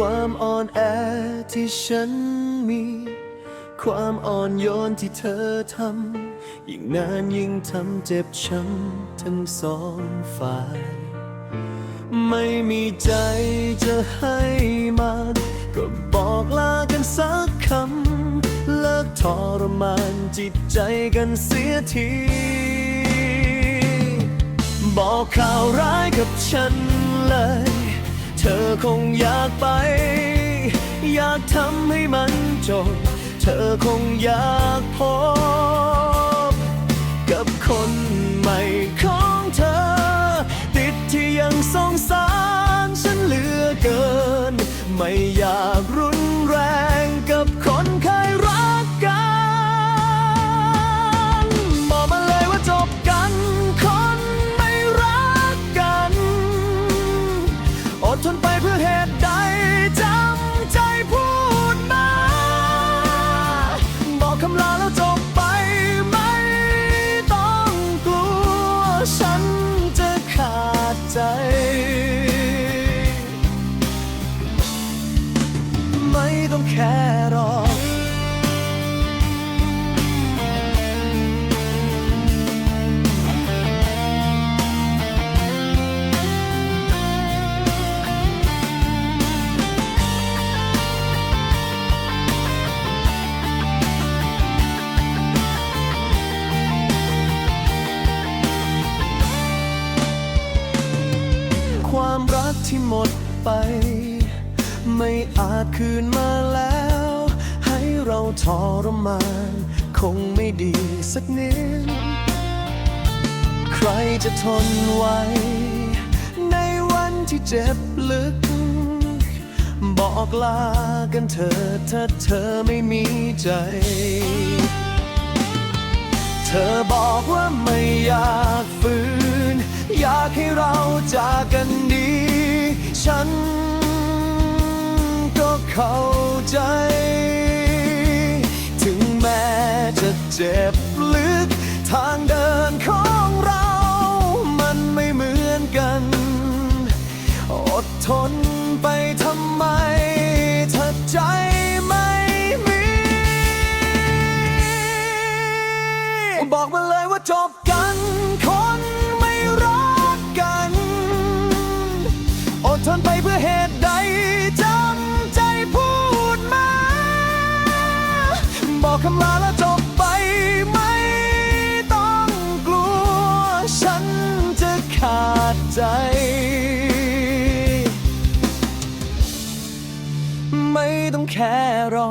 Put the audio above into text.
ความอ่อนแอที่ฉันมี ความอ่อนโยนที่เธอทำ ยิ่งนานยิ่งทำเจ็บช้ำทั้งสองฝ่าย ไม่มีใจจะให้มาก็บอกลากันสักคำ เลิกทรมานจิตใจกันเสียที บอกข่าวร้ายกับฉันเลย ธอคงอยากไป อยากทำให้มันจบ เธอคงอยากพบ กับคนใหม่ของเธอ ติดที่ยังสงสารฉันเหลือเกิน ไม่อยากรู้ ทนไปเพื่อเหตุใดจำใจพูดมา บอกคำลาแล้วจบไปไม่ต้องกลัวฉันจะขาดใจ กที่หมดไป ไม่อาจคืนมาแล้ว ให้เราทรมาน คงไม่ดีสักนิด ใครจะทนไหวในวันที่เจ็บลึก บอกลากันเถอถ้าเธอไม่มีใจ เธอบอกว่าไม่อยากฝืน อยากให้เราจากกันดี ฉันก็เข้าใจ ถึงแม้จะเจ็บลึก ทางเดินของเรา มันไม่เหมือนกัน อดทนไปทำไมถ้าใจไม่มี บอกมาเลยว่าจบกัน ทนไปเพื่อเหตุใดจำใจพูดมา บอกคำลาแล้วจบไปไม่ต้องกลัว ฉันจะขาดใจ ไม่ต้องแค่รอ